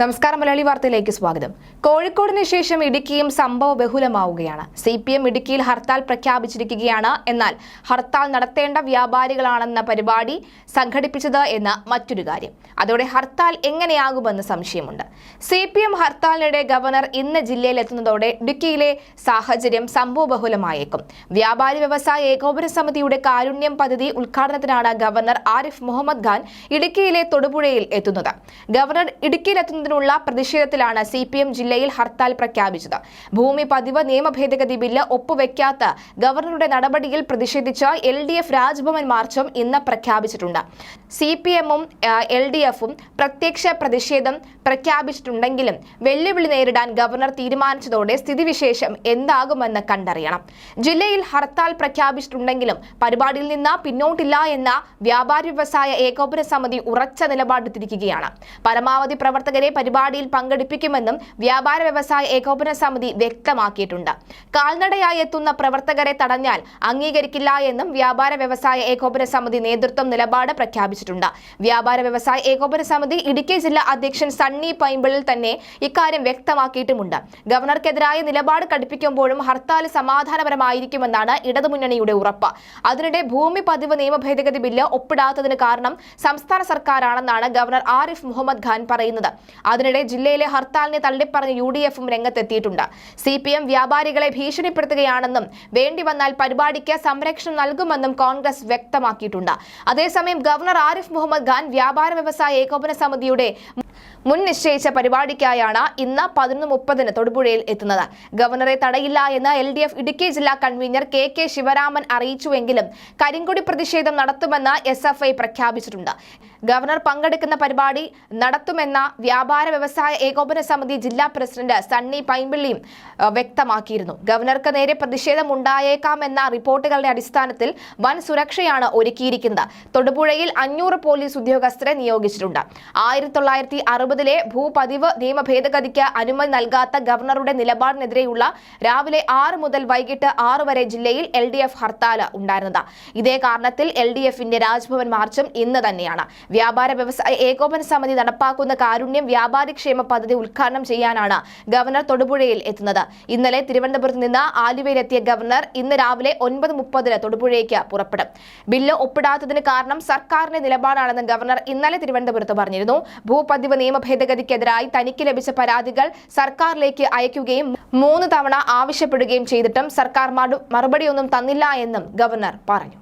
നമസ്കാരം മലയാളി വാർത്തയിലേക്ക് സ്വാഗതം. കോഴിക്കോടിന് ശേഷം ഇടുക്കിയും സംഭവ ബഹുലമാവുകയാണ്. സി പി എം ഇടുക്കിയിൽ ഹർത്താൽ പ്രഖ്യാപിച്ചിരിക്കുകയാണ്. എന്നാൽ ഹർത്താൽ നടത്തേണ്ട വ്യാപാരികളാണെന്ന പരിപാടി സംഘടിപ്പിച്ചത് എന്ന മറ്റൊരു കാര്യം. അതോടെ ഹർത്താൽ എങ്ങനെയാകുമെന്ന് സംശയമുണ്ട്. സി പി എം ഹർത്താലിനിടെ ഗവർണർ ഇന്ന് ജില്ലയിലെത്തുന്നതോടെ ഇടുക്കിയിലെ സാഹചര്യം സംഭവ ബഹുലമായേക്കും. വ്യാപാരി വ്യവസായ ഏകോപന സമിതിയുടെ കാരുണ്യം പദ്ധതി ഉദ്ഘാടനത്തിനാണ് ഗവർണർ ആരിഫ് മുഹമ്മദ് ഖാൻ ഇടുക്കിയിലെ തൊടുപുഴയിൽ എത്തുന്നത്. ഗവർണർ ഇടുക്കിയിലെത്തുന്നതിനുള്ള പ്രതിഷേധത്തിലാണ് സി പി എം ജില്ലയിൽ ഹർത്താൽ പ്രഖ്യാപിച്ചത്. ഭൂമി പതിവ് നിയമ ഭേദഗതി ബില്ല് ഒപ്പുവെക്കാത്ത ഗവർണറുടെ നടപടിയിൽ പ്രതിഷേധിച്ച എൽ ഡി എഫ് രാജ്ഭവൻ മാർച്ചും ഇന്ന് പ്രഖ്യാപിച്ചിട്ടുണ്ട്. സി പി എമ്മും എൽ ഡി എഫും പ്രത്യക്ഷ പ്രതിഷേധം പ്രഖ്യാപിച്ചിട്ടുണ്ടെങ്കിലും വെല്ലുവിളി നേരിടാൻ ഗവർണർ തീരുമാനിച്ചതോടെ സ്ഥിതിവിശേഷം എന്താകുമെന്ന് കണ്ടറിയണം. ജില്ലയിൽ ഹർത്താൽ പ്രഖ്യാപിച്ചിട്ടുണ്ടെങ്കിലും പരിപാടിയിൽ നിന്ന് പിന്നോട്ടില്ല എന്ന വ്യാപാരി വ്യവസായ ഏകോപന സമിതി ഉറച്ച നിലപാടെടുത്തിരിക്കുകയാണ്. പരമാവധി പ്രവർത്തകരെ പരിപാടിയിൽ പങ്കെടുപ്പിക്കുമെന്നും വ്യാപാര വ്യവസായ ഏകോപന സമിതി വ്യക്തമാക്കിയിട്ടുണ്ട്. കാൽനടയായി എത്തുന്ന പ്രവർത്തകരെ തടഞ്ഞാൽ അംഗീകരിക്കില്ല എന്നും വ്യാപാര വ്യവസായ ഏകോപന സമിതി നേതൃത്വം നിലപാട് പ്രഖ്യാപിച്ചിട്ടുണ്ട്. വ്യാപാര വ്യവസായ ഏകോപന സമിതി ഇടുക്കി ജില്ലാ അധ്യക്ഷൻ സണ്ണി പൈമ്പിളിൽ തന്നെ ഇക്കാര്യം വ്യക്തമാക്കിയിട്ടുമുണ്ട്. ഗവർണർക്കെതിരായ നിലപാട് കടുപ്പിക്കുമ്പോഴും ഹർത്താൽ സമാധാനപരമായിരിക്കുമെന്നാണ് ഇടതുമുന്നണിയുടെ ഉറപ്പ്. അതിനിടെ ഭൂമി പതിവ് നിയമ ഭേദഗതി ബില്ല് ഒപ്പിടാത്തതിന് കാരണം സംസ്ഥാന സർക്കാരാണെന്നാണ് ഗവർണർ ആരിഫ് മുഹമ്മദ് ഖാൻ പറയുന്നത്. അതിനിടെ ജില്ലയിലെ ഹർത്താലിനെ തള്ളിപ്പറഞ്ഞ് യു ഡി എഫും രംഗത്തെത്തിയിട്ടുണ്ട്. സി പി എം വ്യാപാരികളെ ഭീഷണിപ്പെടുത്തുകയാണെന്നും വേണ്ടി വന്നാൽ പരിപാടിക്ക് സംരക്ഷണം നൽകുമെന്നും കോൺഗ്രസ് വ്യക്തമാക്കിയിട്ടുണ്ട്. അതേസമയം ഗവർണർ ആരിഫ് മുഹമ്മദ് ഖാൻ വ്യാപാര വ്യവസായ ഏകോപന സമിതിയുടെ മുൻ നിശ്ചയിച്ച പരിപാടിക്കായാണ് ഇന്ന് പതിനൊന്ന് മുപ്പതിന് തൊടുപുഴയിൽ എത്തുന്നത്. ഗവർണറെ തടയില്ല എന്ന് എൽ ഡി എഫ് ഇടുക്കി ജില്ലാ കൺവീനർ കെ കെ ശിവരാമൻ അറിയിച്ചുവെങ്കിലും കരിങ്കൊടി പ്രതിഷേധം നടത്തുമെന്ന് എസ് പ്രഖ്യാപിച്ചിട്ടുണ്ട്. ഗവർണർ പങ്കെടുക്കുന്ന പരിപാടി നടത്തുമെന്ന വ്യാപാര വ്യവസായ ഏകോപന സമിതി ജില്ലാ പ്രസിഡന്റ് സണ്ണി പൈമ്പിള്ളിയും വ്യക്തമാക്കിയിരുന്നു. ഗവർണർക്ക് നേരെ പ്രതിഷേധമുണ്ടായേക്കാമെന്ന റിപ്പോർട്ടുകളുടെ അടിസ്ഥാനത്തിൽ വൻ സുരക്ഷയാണ് ഒരുക്കിയിരിക്കുന്നത്. തൊടുപുഴയിൽ അഞ്ഞൂറ് പോലീസ് ഉദ്യോഗസ്ഥരെ നിയോഗിച്ചിട്ടുണ്ട്. ആയിരത്തി തൊള്ളായിരത്തി അറുപതിലെ ഭൂപതിവ് നിയമ ഭേദഗതിക്ക് അനുമതി നൽകാത്ത ഗവർണറുടെ നിലപാടിനെതിരെയുള്ള രാവിലെ ആറ് മുതൽ വൈകിട്ട് ആറ് വരെ ജില്ലയിൽ എൽ ഡി എഫ് ഹർത്താൽ ഉണ്ടായിരുന്നത്. ഇതേ കാരണത്തിൽ എൽ ഡി എഫിന്റെ രാജ്ഭവൻ മാർച്ചും ഇന്ന് തന്നെയാണ്. വ്യാപാര വ്യവസായ ഏകോപന സമിതി നടപ്പാക്കുന്ന കാരുണ്യം വ്യാപാരി ക്ഷേമ പദ്ധതി ഉദ്ഘാടനം ചെയ്യാനാണ് ഗവർണർ തൊടുപുഴയിൽ എത്തുന്നത്. ഇന്നലെ തിരുവനന്തപുരത്ത് നിന്ന് ആലുവയിലെത്തിയ ഗവർണർ ഇന്ന് രാവിലെ ഒൻപത് മുപ്പതിന് തൊടുപുഴയ്ക്ക് പുറപ്പെടും. ബില്ല് ഒപ്പിടാത്തതിന് കാരണം സർക്കാരിന്റെ നിലപാടാണെന്ന് ഗവർണർ ഇന്നലെ തിരുവനന്തപുരത്ത് പറഞ്ഞിരുന്നു. ഭൂപതിവ് നിയമ ഭേദഗതിക്കെതിരായി തനിക്ക് ലഭിച്ച പരാതികൾ സർക്കാരിലേക്ക് അയക്കുകയും മൂന്ന് തവണ ആവശ്യപ്പെടുകയും ചെയ്തിട്ടും സർക്കാർ മറു- മറുപടിയൊന്നും തന്നില്ല എന്നും ഗവർണർ പറഞ്ഞു.